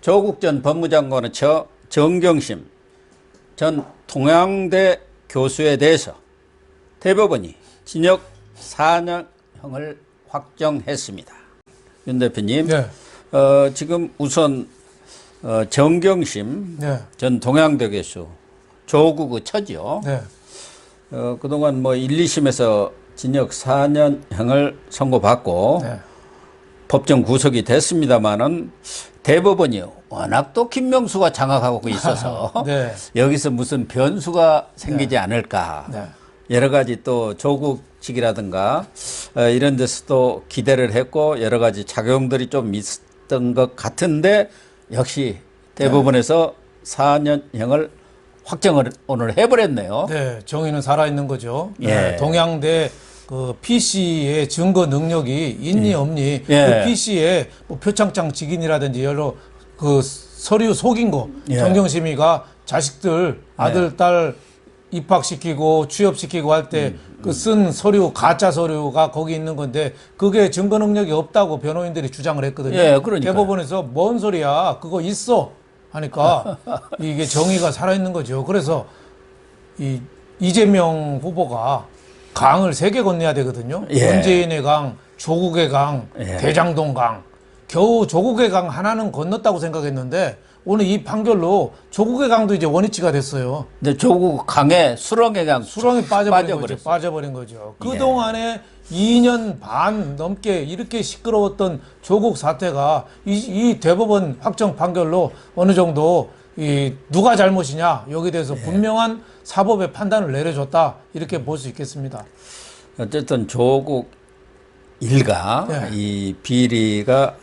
조국 전 법무장관의 처 정경심 전 통양대 교수에 대해서 대법원이 징역 4년형을 확정했습니다. 윤 대표님, 네. 어, 지금 우선 어, 정경심 네. 전 동양대 교수 조국의 처지요. 네. 어, 그동안 뭐 1, 2심에서 징역 4년형을 선고받고 네. 법정 구속이 됐습니다마는 대법원이 워낙 또 김명수가 장악하고 있어서 네. 여기서 무슨 변수가 생기지 않을까 네. 여러 가지 또 조국 측이라든가 어, 이런 데서 또 기대를 했고 여러 가지 작용들이 좀 있었던 것 같은데 역시 대법원에서 4년형을 확정을 오늘 해버렸네요. 네, 정의는 살아있는 거죠. 예. 네, 동양대 그 PC의 증거 능력이 있니 없니 예. 그 PC에 뭐 표창장 직인이라든지 여러 그 서류 속인 거 예. 정경심이가 자식들 아들 딸 입학시키고 취업시키고 할때 음, 그쓴 서류 가짜 서류가 거기 있는 건데 그게 증거 능력이 없다고 변호인들이 주장을 했거든요. 예, 그러니까요. 대법원에서 뭔 소리야 그거 있어 하니까 이게 정의가 살아있는 거죠. 그래서 이 이재명 후보가 강을 세 개 건너야 되거든요. 예. 문재인의 강, 조국의 강, 예. 대장동 강. 겨우 조국의 강 하나는 건넜다고 생각했는데 오늘 이 판결로 조국의 강도 이제 원위치가 됐어요. 근데 조국 강에 수렁에 강 수렁에 빠져버린 거죠. 빠져버렸어요. 빠져버린 거죠. 예. 그동안에 2년 반 넘게 이렇게 시끄러웠던 조국 사태가 이, 이 대법원 확정 판결로 어느 정도 이 누가 잘못이냐 여기에 대해서 예. 분명한 사법의 판단을 내려줬다 이렇게 볼 수 있겠습니다. 어쨌든 조국 일가 네. 이 비리가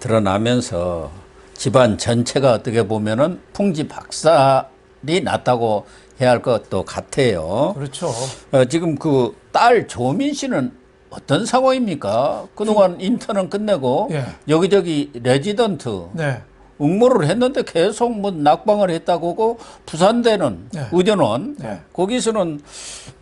드러나면서 집안 전체가 어떻게 보면은 풍지 박살이 났다고 해야 할 것도 같아요. 그렇죠. 어, 지금 그 딸 조민 씨는 어떤 상황입니까? 그동안 인턴은 끝내고 예. 여기저기 레지던트 네. 응모를 했는데 계속 뭐 낙방을 했다고 하고 부산대는 네. 의전원 네. 거기서는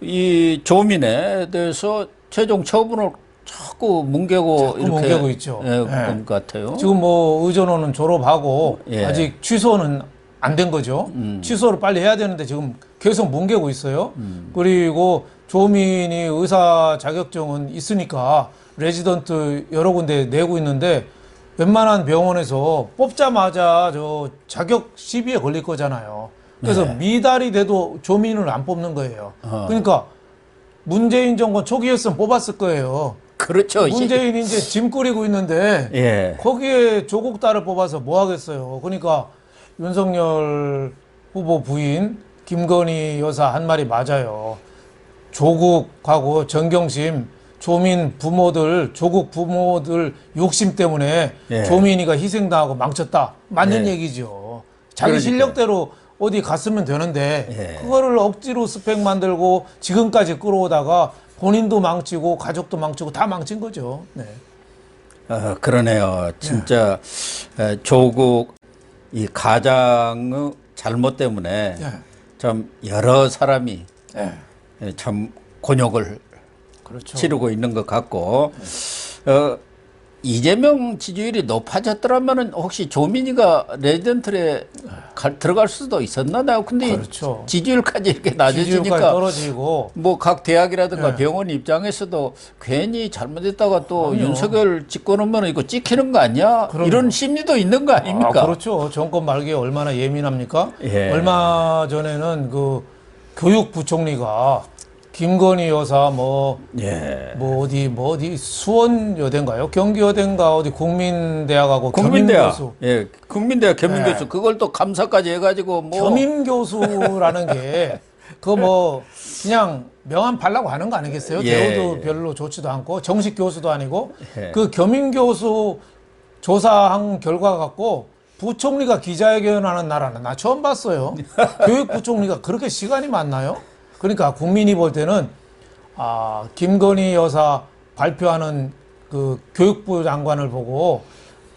이 조민에 대해서 최종 처분을 자꾸 뭉개고 자꾸 이렇게 뭉개고 있죠. 예, 네. 같아요. 지금 뭐 의전원은 졸업하고 예. 아직 취소는 안 된 거죠. 취소를 빨리 해야 되는데 지금 계속 뭉개고 있어요. 그리고 조민이 의사 자격증은 있으니까 레지던트 여러 군데 내고 있는데 웬만한 병원에서 뽑자마자 저 자격 시비에 걸릴 거잖아요. 그래서 미달이 돼도 조민을 안 뽑는 거예요. 어. 그러니까 문재인 정권 초기였으면 뽑았을 거예요. 그렇죠. 문재인이 이제 짐 꾸리고 있는데 예. 거기에 조국 딸을 뽑아서 뭐 하겠어요. 그러니까 윤석열 후보 부인 김건희 여사 한 말이 맞아요. 조국하고 정경심 조민 부모들 조국 부모들 욕심 때문에 예. 조민이가 희생당하고 망쳤다. 맞는 예. 얘기죠. 자기 그러니까요. 실력대로 어디 갔으면 되는데 예. 그거를 억지로 스펙 만들고 지금까지 끌어오다가 본인도 망치고 가족도 망치고 다 망친 거죠. 네. 어, 그러네요. 진짜 에, 조국 이 가장의 잘못 때문에 예. 참 여러 사람이 예. 에, 참 곤욕을 그렇죠. 치르고 있는 것 같고 어, 이재명 지지율이 높아졌더라면은 혹시 조민이가 레지던트에 갈- 들어갈 수도 있었나? 근데 그렇죠. 지지율까지 이렇게 낮아지니까 떨어지고 뭐 각 대학이라든가 네. 병원 입장에서도 괜히 잘못했다가 또 그럼요. 윤석열 찍고놓으면 이거 찍히는 거 아니야? 그럼요. 이런 심리도 있는 거 아닙니까? 아, 그렇죠. 정권 말기에 얼마나 예민합니까? 예. 얼마 전에는 그 교육부총리가 김건희 여사 뭐, 예. 뭐 어디 뭐 어디 수원여대인가요? 경기여대인가 어디 국민대학하고 국민대학, 겸임교수 예, 국민대학 겸임교수 네. 그걸 또 감사까지 해가지고 뭐 겸임교수라는 게 그거 뭐 그냥 명함 팔라고 하는 거 아니겠어요? 예, 대우도 예. 별로 좋지도 않고 정식 교수도 아니고 예. 그 겸임교수 조사한 결과 갖고 부총리가 기자회견하는 나라는 나 처음 봤어요. 교육부총리가 그렇게 시간이 많나요? 그러니까 국민이 볼 때는 아 김건희 여사 발표하는 그 교육부 장관을 보고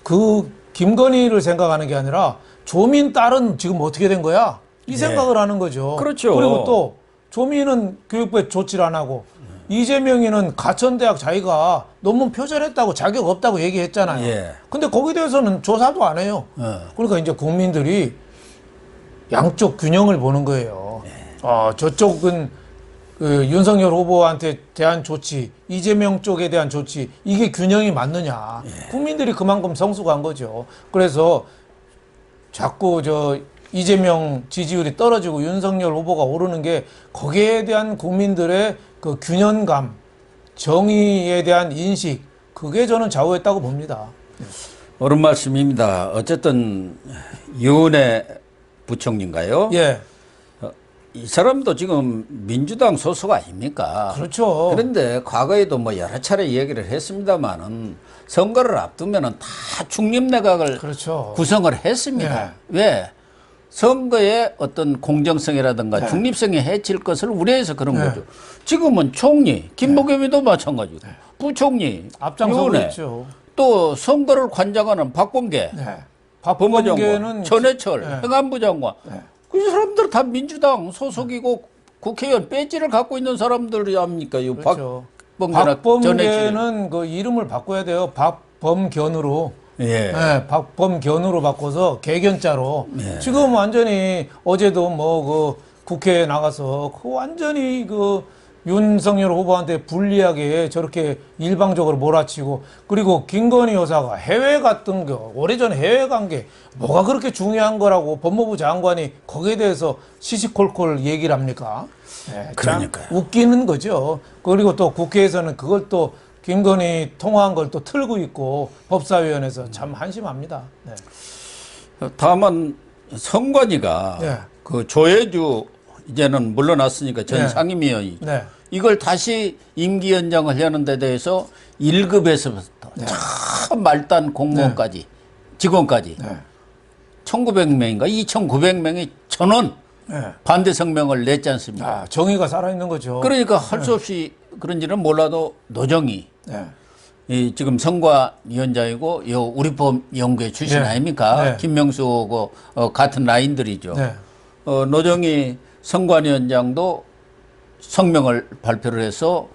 그 김건희를 생각하는 게 아니라 조민 딸은 지금 어떻게 된 거야? 이 네. 생각을 하는 거죠. 그렇죠. 그리고 또 조민은 교육부에 조치를 안 하고 이재명이는 가천대학 자기가 논문 표절했다고 자격 없다고 얘기했잖아요. 예. 근데 거기에 대해서는 조사도 안 해요. 어. 그러니까 이제 국민들이 양쪽 균형을 보는 거예요. 어, 저쪽은 그 윤석열 후보한테 대한 조치, 이재명 쪽에 대한 조치, 이게 균형이 맞느냐. 국민들이 그만큼 성숙한 거죠. 그래서 자꾸 저 이재명 지지율이 떨어지고 윤석열 후보가 오르는 게 거기에 대한 국민들의 그 균형감, 정의에 대한 인식, 그게 저는 좌우했다고 봅니다. 옳은 말씀입니다. 어쨌든 유은혜 부총리인가요? 예, 이 사람도 지금 민주당 소속 아닙니까? 그렇죠. 그런데 과거에도 뭐 여러 차례 얘기를 했습니다만은 선거를 앞두면은 다 중립내각을 그렇죠. 구성을 했습니다. 네. 왜? 선거의 어떤 공정성이라든가 네. 중립성이 해칠 것을 우려해서 그런 네. 거죠. 지금은 총리, 김부겸이도 마찬가지고, 부총리, 앞장서고 있죠. 또 선거를 관장하는 박범계, 네. 법무장관, 박범계는 전해철, 네. 행안부 장관, 네. 그 사람들 다 민주당 소속이고 국회의원 배지를 갖고 있는 사람들이 아닙니까? 이 그렇죠. 박범계나. 박범계는 그 이름을 바꿔야 돼요. 박범견으로. 예. 네, 박범견으로 바꿔서 개견자로. 네. 지금 완전히 어제도 뭐 그 국회에 나가서 그 완전히 그 윤석열 후보한테 불리하게 저렇게 일방적으로 몰아치고 그리고 김건희 여사가 해외 갔던 거 오래전에 해외 간 게 뭐가 그렇게 중요한 거라고 법무부 장관이 거기에 대해서 시시콜콜 얘기를 합니까? 네, 참 그러니까요. 웃기는 거죠. 그리고 또 국회에서는 그걸 또 김건희 통화한 걸 또 틀고 있고 법사위원회에서 참 한심합니다. 네. 다만 성관이가 네. 그 조혜주 이제는 물러났으니까 전 네. 상임위원이 네. 이걸 다시 임기 연장을 하는 데 대해서 1급에서부터 참 말단 공무원까지 직원까지 네. 1900명인가 2900명이 전원 네. 반대 성명을 냈지 않습니까? 아, 정의가 살아있는 거죠. 그러니까 할 수 없이 그런지는 몰라도 노정이 네. 이 지금 선관위원장이고 요 우리법 연구회 출신 네. 아닙니까? 네. 김명수하고 어, 같은 라인들이죠. 네. 어, 노정이 선관위원장도 성명을 발표를 해서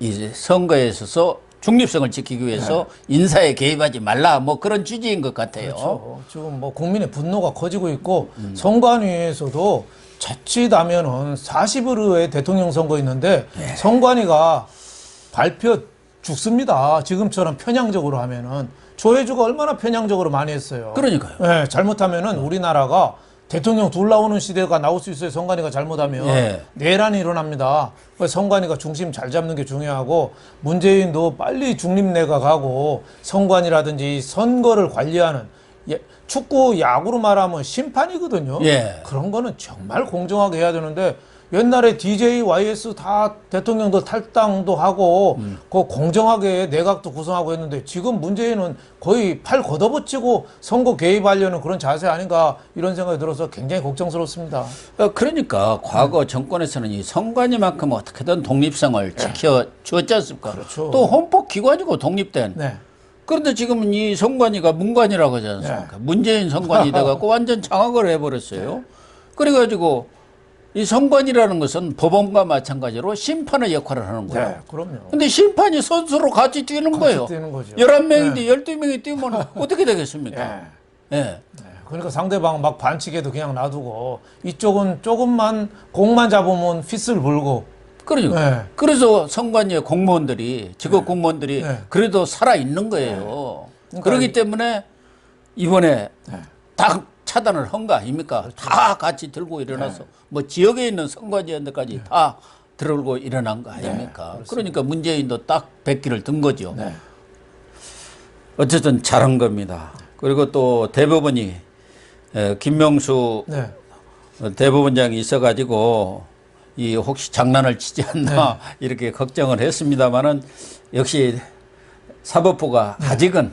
이제 선거에 있어서 중립성을 지키기 위해서 인사에 개입하지 말라 뭐 그런 취지인 것 같아요. 네. 그렇죠. 지금 뭐 국민의 분노가 커지고 있고 선관위에서도 자칫하면은 40일 후에 대통령 선거 있는데 선관위가 발표 죽습니다. 지금처럼 편향적으로 하면은 조혜주가 얼마나 편향적으로 많이 했어요. 그러니까요. 네, 잘못하면은 우리나라가 대통령 둘 나오는 시대가 나올 수 있어요. 선관위가 잘못하면 예. 내란이 일어납니다. 선관위가 중심 잘 잡는 게 중요하고 문재인도 빨리 중립내각하고 선관위라든지 선거를 관리하는 예, 축구 야구로 말하면 심판이거든요. 예. 그런 거는 정말 공정하게 해야 되는데 옛날에 DJ, YS 다 대통령도 탈당도 하고 음. 그 공정하게 내각도 구성하고 했는데 지금 문재인은 거의 팔 걷어붙이고 선거 개입하려는 그런 자세 아닌가 이런 생각이 들어서 굉장히 걱정스럽습니다. 어, 그러니까 과거 정권에서는 이 선관위만큼 어떻게든 독립성을 지켜 주었지 않습니까? 네. 그렇죠. 또 헌법 기관이고 독립된. 네. 그런데 지금은 이 선관위가 문관이라고 하지 네. 않습니까? 문재인 선관이 돼갖고 완전 장악을 해버렸어요. 그래가지고 이 선관이라는 것은 법원과 마찬가지로 심판의 역할을 하는 거예요. 네, 그럼요. 근데 심판이 선수로 같이 뛰는 거예요. 뛰는 거죠. 11명인데 12명이 뛰면 어떻게 되겠습니까? 예. 예. 네, 그러니까 상대방 막 반칙해도 그냥 놔두고 이쪽은 조금만 공만 잡으면 휘슬 불고 그러니까. 네. 그래서 선관위의 공무원들이, 직업 공무원들이 네. 그래도 살아 있는 거예요. 그러니까 그렇기 이- 때문에 이번에 네. 다 차단을 한 거 아닙니까? 다 같이 들고 일어나서 네. 뭐 지역에 있는 선관위원들까지 다 들고 일어난 거 아닙니까? 그러니까 문재인도 딱 백기를 든 거죠. 네. 어쨌든 잘한 겁니다. 그리고 또 대법원이 에, 김명수 네. 어, 대법원장이 있어가지고 이 혹시 장난을 치지 않나 이렇게 걱정을 했습니다만은 역시 사법부가 아직은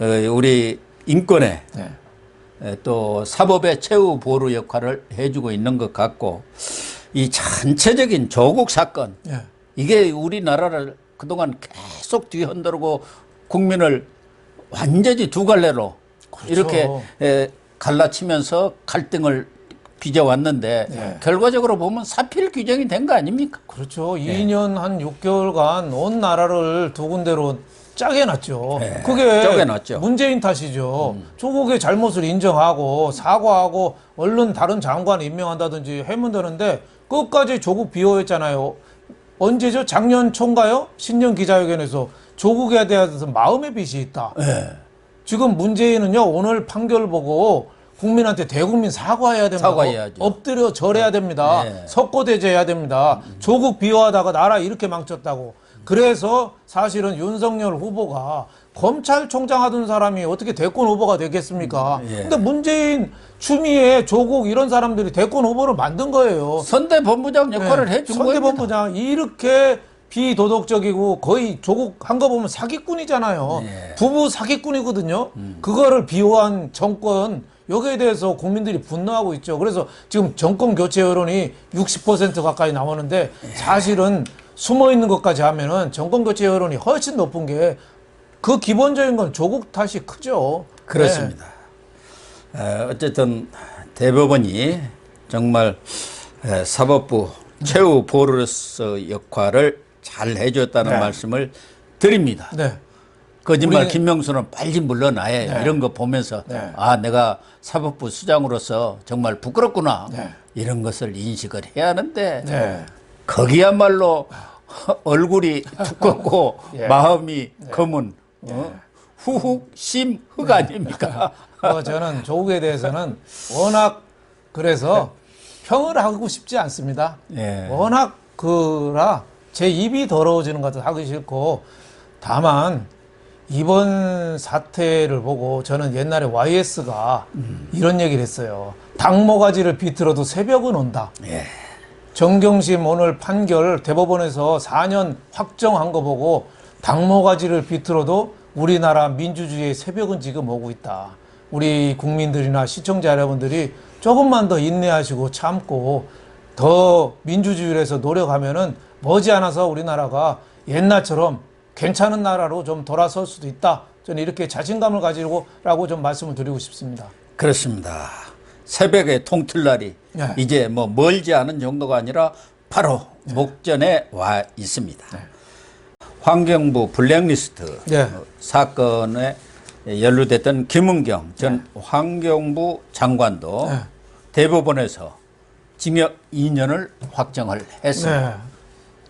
어, 우리 인권에 네. 에, 또 사법의 최후 보루 역할을 해주고 있는 것 같고 이 전체적인 조국 사건 네. 이게 우리나라를 그동안 계속 뒤흔들고 국민을 완전히 두 갈래로 그렇죠. 이렇게 에, 갈라치면서 갈등을 빚어왔는데 네. 결과적으로 보면 사필 규정이 된 거 아닙니까? 그렇죠. 2년 한 6개월간 온 나라를 두 군데로 짜게 놨죠. 네, 그게 쪼개놨죠. 음. 문재인 탓이죠. 조국의 잘못을 인정하고 사과하고 얼른 다른 장관 임명한다든지 하면 되는데 끝까지 조국 비호했잖아요. 언제죠? 작년 초인가요? 신년 기자회견에서 조국에 대해서 마음의 빚이 있다. 네. 지금 문재인은요 오늘 판결 보고 국민한테 대국민 사과해야 됩니다. 사과해야죠. 엎드려 절해야 됩니다. 네. 석고대죄해야 됩니다. 조국 비호하다가 나라 이렇게 망쳤다고. 그래서 사실은 윤석열 후보가 검찰총장 하던 사람이 어떻게 대권 후보가 되겠습니까? 예. 근데 문재인, 추미애, 조국 이런 사람들이 대권 후보를 만든 거예요. 선대 본부장 역할을 네, 해준 겁니다. 선대본부장 이렇게 비도덕적이고 거의 조국 한 거 보면 사기꾼이잖아요. 네. 부부 사기꾼이거든요. 음. 그거를 비호한 정권 여기에 대해서 국민들이 분노하고 있죠. 그래서 지금 정권 교체 여론이 60% 가까이 나오는데 네. 사실은 숨어 있는 것까지 하면은 정권 교체 여론이 훨씬 높은 게 그 기본적인 건 조국 탓이 크죠. 그렇습니다. 에, 어쨌든 대법원이 정말 에, 사법부 최후 보루로서 역할을 잘 해줬다는 네. 말씀을 드립니다. 네. 네. 거짓말 우리는- 김명수는 빨리 물러나야 네. 이런 거 보면서 네. 아 내가 사법부 수장으로서 정말 부끄럽구나 네. 이런 것을 인식을 해야 하는데 네. 거기야말로 얼굴이 두껍고 예. 마음이 검은 어? 후훅 심흑 아닙니까? 어, 저는 조국에 대해서는 워낙 그래서 평을 하고 싶지 않습니다. 예. 워낙 그라 제 입이 더러워지는 것도 하기 싫고 다만 이번 사태를 보고 저는 옛날에 YS가 이런 얘기를 했어요. 닭모가지를 비틀어도 새벽은 온다. 예. 정경심 오늘 판결 대법원에서 4년 확정한 거 보고 당모가지를 비틀어도 우리나라 민주주의의 새벽은 지금 오고 있다. 우리 국민들이나 시청자 여러분들이 조금만 더 인내하시고 참고 더 민주주의를 해서 노력하면은 머지않아서 우리나라가 옛날처럼 괜찮은 나라로 좀 돌아설 수도 있다. 저는 이렇게 자신감을 가지고 라고 좀 말씀을 드리고 싶습니다. 그렇습니다. 새벽의 통틀날이 네. 이제 뭐 멀지 않은 정도가 아니라 바로 목전에 와 있습니다. 환경부 블랙리스트 네. 어, 사건에 연루됐던 김은경 전 환경부 장관도 네. 대법원에서 징역 2년을 확정을 했습니다. 네.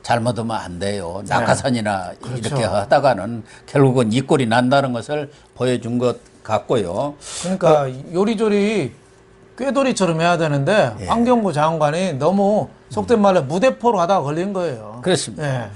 잘못하면 안 돼요. 낙하산이나 이렇게 그렇죠. 하다가는 결국은 이 꼴이 난다는 것을 보여준 것 같고요. 그러니까 요리조리 꾀돌이처럼 해야 되는데 환경부 장관이 너무 속된 말로 무대포로 하다가 걸린 거예요. 그렇습니다. 예.